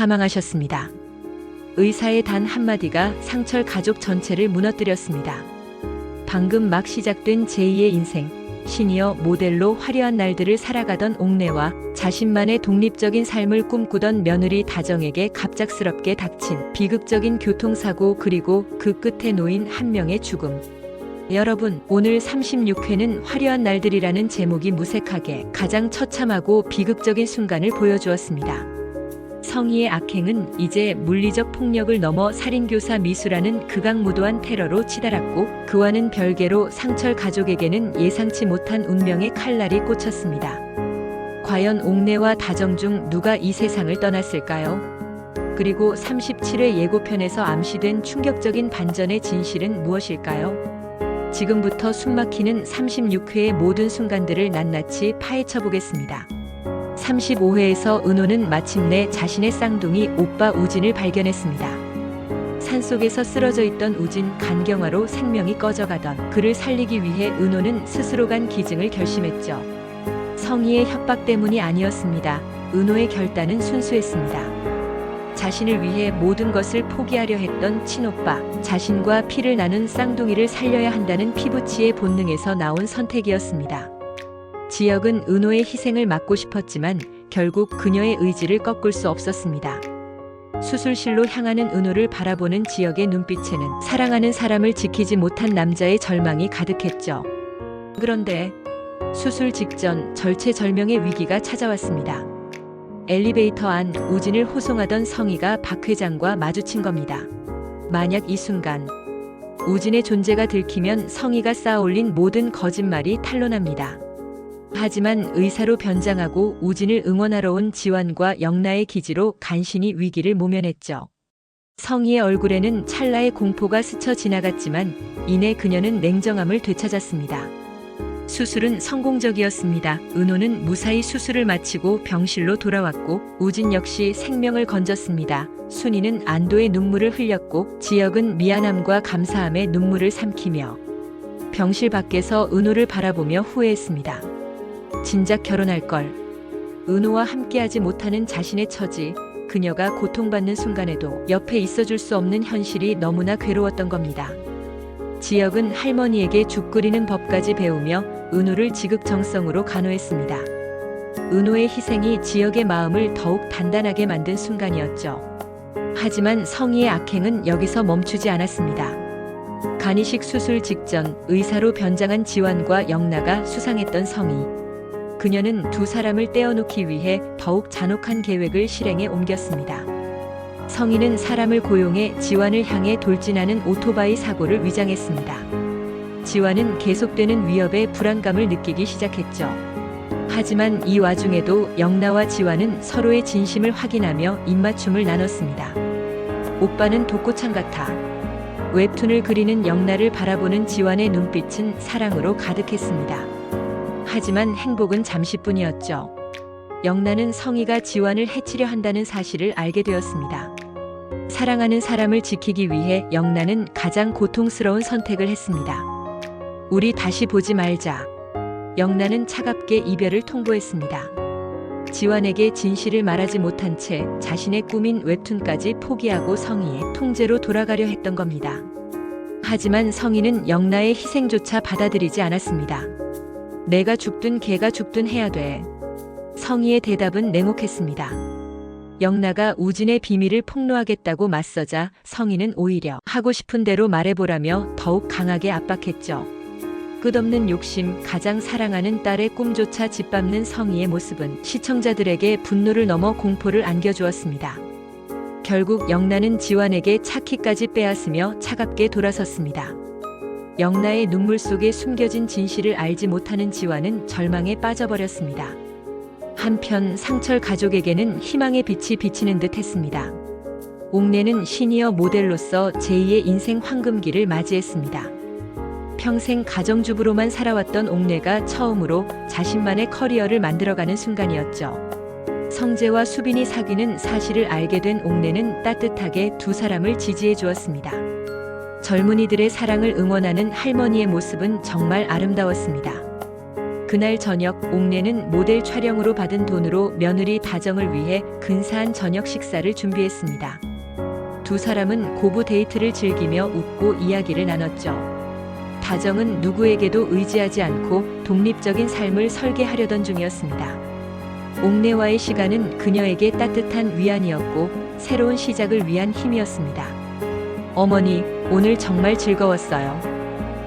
사망하셨습니다. 의사의 단 한마디가 상철 가족 전체를 무너뜨렸습니다. 방금 막 시작된 제2의 인생, 시니어 모델로 화려한 날들을 살아가던 옥내와 자신만의 독립적인 삶을 꿈꾸던 며느리 다정에게 갑작스럽게 닥친 비극적인 교통사고 그리고 그 끝에 놓인 한 명의 죽음. 여러분, 오늘 36회는 화려한 날들이라는 제목이 무색하게 가장 처참하고 비극적인 순간을 보여주었습니다. 성희의 악행은 이제 물리적 폭력을 넘어 살인교사 미수라는 극악무도한 테러로 치달았고 그와는 별개로 상철 가족에게는 예상치 못한 운명의 칼날이 꽂혔습니다. 과연 옥내와 다정 중 누가 이 세상을 떠났을까요? 그리고 37회 예고편에서 암시된 충격적인 반전의 진실은 무엇일까요? 지금부터 숨막히는 36회의 모든 순간들을 낱낱이 파헤쳐 보겠습니다. 35회에서 은호는 마침내 자신의 쌍둥이 오빠 우진을 발견했습니다. 산속에서 쓰러져 있던 우진 간경화로 생명이 꺼져가던 그를 살리기 위해 은호는 스스로 간 기증을 결심했죠. 성희의 협박 때문이 아니었습니다. 은호의 결단은 순수했습니다. 자신을 위해 모든 것을 포기하려 했던 친오빠, 자신과 피를 나눈 쌍둥이를 살려야 한다는 피부치의 본능에서 나온 선택이었습니다. 지역은 은호의 희생을 막고 싶었지만 결국 그녀의 의지를 꺾을 수 없었습니다. 수술실로 향하는 은호를 바라보는 지역의 눈빛에는 사랑하는 사람을 지키지 못한 남자의 절망이 가득했죠. 그런데 수술 직전 절체절명의 위기가 찾아왔습니다. 엘리베이터 안 우진을 호송하던 성희가 박 회장과 마주친 겁니다. 만약 이 순간 우진의 존재가 들키면 성희가 쌓아올린 모든 거짓말이 탄로납니다. 하지만 의사로 변장하고 우진을 응원하러 온 지환과 영나의 기지로 간신히 위기를 모면했죠. 성희의 얼굴에는 찰나의 공포가 스쳐 지나갔지만 이내 그녀는 냉정함을 되찾았습니다. 수술은 성공적이었습니다. 은호는 무사히 수술을 마치고 병실로 돌아왔고 우진 역시 생명을 건졌습니다. 순이는 안도의 눈물을 흘렸고 지역은 미안함과 감사함의 눈물을 삼키며 병실 밖에서 은호를 바라보며 후회했습니다. 진작 결혼할 걸. 은호와 함께하지 못하는 자신의 처지, 그녀가 고통받는 순간에도 옆에 있어줄 수 없는 현실이 너무나 괴로웠던 겁니다. 지역은 할머니에게 죽 끓이는 법까지 배우며 은호를 지극정성으로 간호했습니다. 은호의 희생이 지역의 마음을 더욱 단단하게 만든 순간이었죠. 하지만 성희의 악행은 여기서 멈추지 않았습니다. 간이식 수술 직전 의사로 변장한 지환과 영나가 수상했던 성희. 그녀는 두 사람을 떼어놓기 위해 더욱 잔혹한 계획을 실행에 옮겼습니다. 성희는 사람을 고용해 지환을 향해 돌진하는 오토바이 사고를 위장했습니다. 지환은 계속되는 위협에 불안감을 느끼기 시작했죠. 하지만 이 와중에도 영나와 지환은 서로의 진심을 확인하며 입맞춤을 나눴습니다. 오빠는 독고창 같아. 웹툰을 그리는 영나를 바라보는 지환의 눈빛은 사랑으로 가득했습니다. 하지만 행복은 잠시뿐이었죠. 영나는 성희가 지환을 해치려 한다는 사실을 알게 되었습니다. 사랑하는 사람을 지키기 위해 영나는 가장 고통스러운 선택을 했습니다. 우리 다시 보지 말자. 영나는 차갑게 이별을 통보했습니다. 지환에게 진실을 말하지 못한 채 자신의 꿈인 웹툰까지 포기하고 성희의 통제로 돌아가려 했던 겁니다. 하지만 성희는 영나의 희생조차 받아들이지 않았습니다. 내가 죽든 걔가 죽든 해야 돼. 성희의 대답은 냉혹했습니다. 영나가 우진의 비밀을 폭로하겠다고 맞서자 성희는 오히려 하고 싶은 대로 말해보라며 더욱 강하게 압박했죠. 끝없는 욕심, 가장 사랑하는 딸의 꿈조차 짓밟는 성희의 모습은 시청자들에게 분노를 넘어 공포를 안겨주었습니다. 결국 영나는 지환에게 차키까지 빼앗으며 차갑게 돌아섰습니다. 영나의 눈물 속에 숨겨진 진실을 알지 못하는 지환은 절망에 빠져버렸습니다. 한편 상철 가족에게는 희망의 빛이 비치는 듯 했습니다. 옥내는 시니어 모델로서 제2의 인생 황금기를 맞이했습니다. 평생 가정주부로만 살아왔던 옥내가 처음으로 자신만의 커리어를 만들어가는 순간이었죠. 성재와 수빈이 사귀는 사실을 알게 된 옥내는 따뜻하게 두 사람을 지지해 주었습니다. 젊은이들의 사랑을 응원하는 할머니의 모습은 정말 아름다웠습니다. 그날 저녁 옥내는 모델 촬영으로 받은 돈으로 며느리 다정을 위해 근사한 저녁 식사를 준비했습니다. 두 사람은 고부 데이트를 즐기며 웃고 이야기를 나눴죠. 다정은 누구에게도 의지하지 않고 독립적인 삶을 설계하려던 중이었습니다. 옥내와의 시간은 그녀에게 따뜻한 위안이었고 새로운 시작을 위한 힘이었습니다. 어머니, 오늘 정말 즐거웠어요.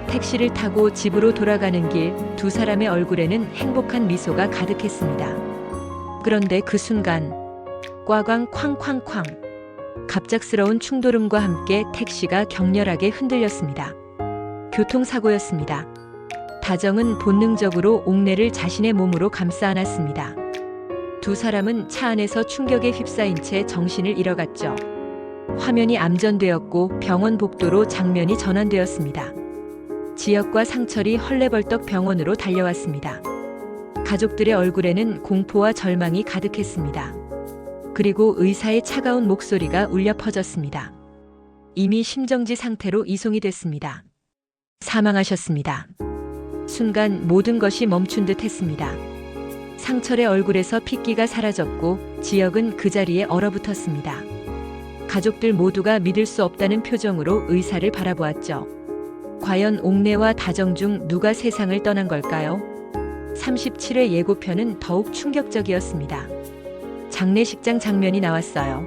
택시를 타고 집으로 돌아가는 길 두 사람의 얼굴에는 행복한 미소가 가득했습니다. 그런데 그 순간 꽈광 쾅쾅쾅 갑작스러운 충돌음과 함께 택시가 격렬하게 흔들렸습니다. 교통사고였습니다. 다정은 본능적으로 옥내를 자신의 몸으로 감싸 안았습니다. 두 사람은 차 안에서 충격에 휩싸인 채 정신을 잃어갔죠. 화면이 암전되었고 병원 복도로 장면이 전환되었습니다. 지역과 상철이 헐레벌떡 병원으로 달려왔습니다. 가족들의 얼굴에는 공포와 절망이 가득했습니다. 그리고 의사의 차가운 목소리가 울려 퍼졌습니다. 이미 심정지 상태로 이송이 됐습니다. 사망하셨습니다. 순간 모든 것이 멈춘 듯 했습니다. 상철의 얼굴에서 핏기가 사라졌고 지역은 그 자리에 얼어붙었습니다. 가족들 모두가 믿을 수 없다는 표정으로 의사를 바라보았죠. 과연 옥내와 다정 중 누가 세상을 떠난 걸까요? 37회 예고편은 더욱 충격적이었습니다. 장례식장 장면이 나왔어요.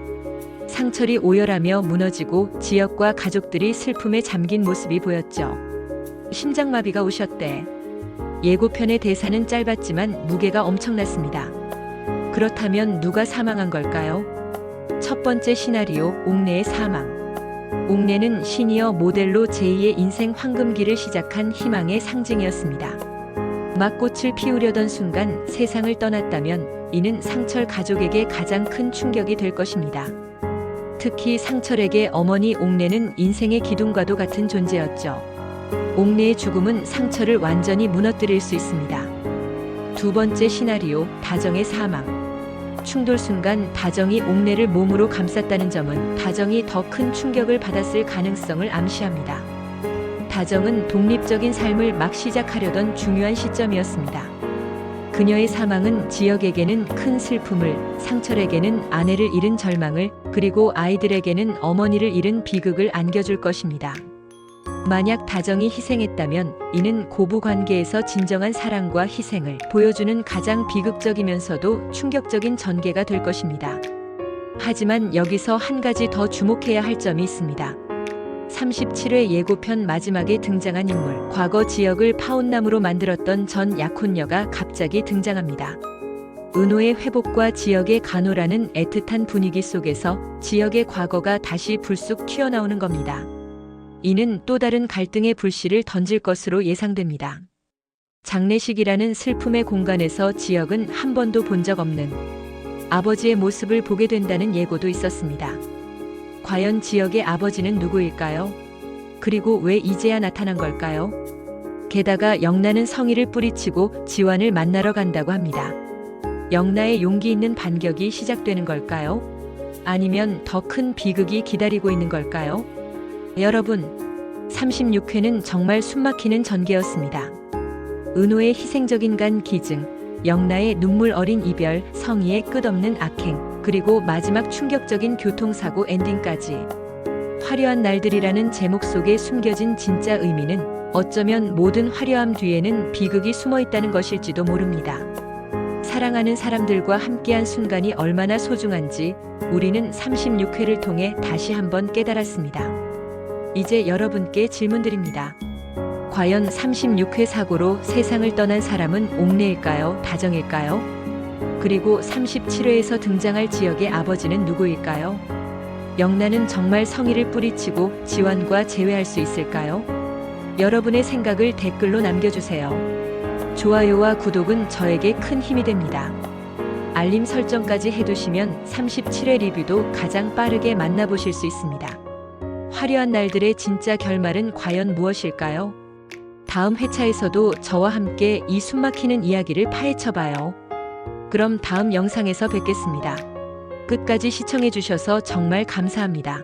상철이 오열하며 무너지고 지역과 가족들이 슬픔에 잠긴 모습이 보였죠. 심장마비가 오셨대. 예고편의 대사는 짧았지만 무게가 엄청났습니다. 그렇다면 누가 사망한 걸까요? 첫 번째 시나리오 옥내의 사망. 옥내는 시니어 모델로 제2의 인생 황금기를 시작한 희망의 상징이었습니다. 막 꽃을 피우려던 순간 세상을 떠났다면 이는 상철 가족에게 가장 큰 충격이 될 것입니다. 특히 상철에게 어머니 옥내는 인생의 기둥과도 같은 존재였죠. 옥내의 죽음은 상철을 완전히 무너뜨릴 수 있습니다. 두 번째 시나리오 다정의 사망. 충돌 순간 다정이 옥내를 몸으로 감쌌다는 점은 다정이 더 큰 충격을 받았을 가능성을 암시합니다. 다정은 독립적인 삶을 막 시작하려던 중요한 시점이었습니다. 그녀의 사망은 지역에게는 큰 슬픔을, 상철에게는 아내를 잃은 절망을, 그리고 아이들에게는 어머니를 잃은 비극을 안겨줄 것입니다. 만약 다정이 희생했다면 이는 고부 관계에서 진정한 사랑과 희생을 보여주는 가장 비극적이면서도 충격적인 전개가 될 것입니다. 하지만 여기서 한 가지 더 주목해야 할 점이 있습니다. 37회 예고편 마지막에 등장한 인물, 과거 지역을 파온나무로 만들었던 전 약혼녀가 갑자기 등장합니다. 은호의 회복과 지역의 간호라는 애틋한 분위기 속에서 지역의 과거가 다시 불쑥 튀어나오는 겁니다. 이는 또 다른 갈등의 불씨를 던질 것으로 예상됩니다. 장례식이라는 슬픔의 공간에서 지역은 한 번도 본 적 없는 아버지의 모습을 보게 된다는 예고도 있었습니다. 과연 지역의 아버지는 누구일까요? 그리고 왜 이제야 나타난 걸까요? 게다가 영나는 성의를 뿌리치고 지환을 만나러 간다고 합니다. 영나의 용기 있는 반격이 시작되는 걸까요? 아니면 더 큰 비극이 기다리고 있는 걸까요? 여러분, 36회는 정말 숨막히는 전개였습니다. 은호의 희생적인 간 기증, 영나의 눈물 어린 이별, 성희의 끝없는 악행, 그리고 마지막 충격적인 교통사고 엔딩까지. 화려한 날들이라는 제목 속에 숨겨진 진짜 의미는 어쩌면 모든 화려함 뒤에는 비극이 숨어 있다는 것일지도 모릅니다. 사랑하는 사람들과 함께한 순간이 얼마나 소중한지 우리는 36회를 통해 다시 한번 깨달았습니다. 이제 여러분께 질문드립니다. 과연 36회 사고로 세상을 떠난 사람은 옥내일까요? 다정일까요? 그리고 37회에서 등장할 지역의 아버지는 누구일까요? 영나는 정말 성의를 뿌리치고 지환과 재회할 수 있을까요? 여러분의 생각을 댓글로 남겨주세요. 좋아요와 구독은 저에게 큰 힘이 됩니다. 알림 설정까지 해두시면 37회 리뷰도 가장 빠르게 만나보실 수 있습니다. 화려한 날들의 진짜 결말은 과연 무엇일까요? 다음 회차에서도 저와 함께 이 숨막히는 이야기를 파헤쳐봐요. 그럼 다음 영상에서 뵙겠습니다. 끝까지 시청해주셔서 정말 감사합니다.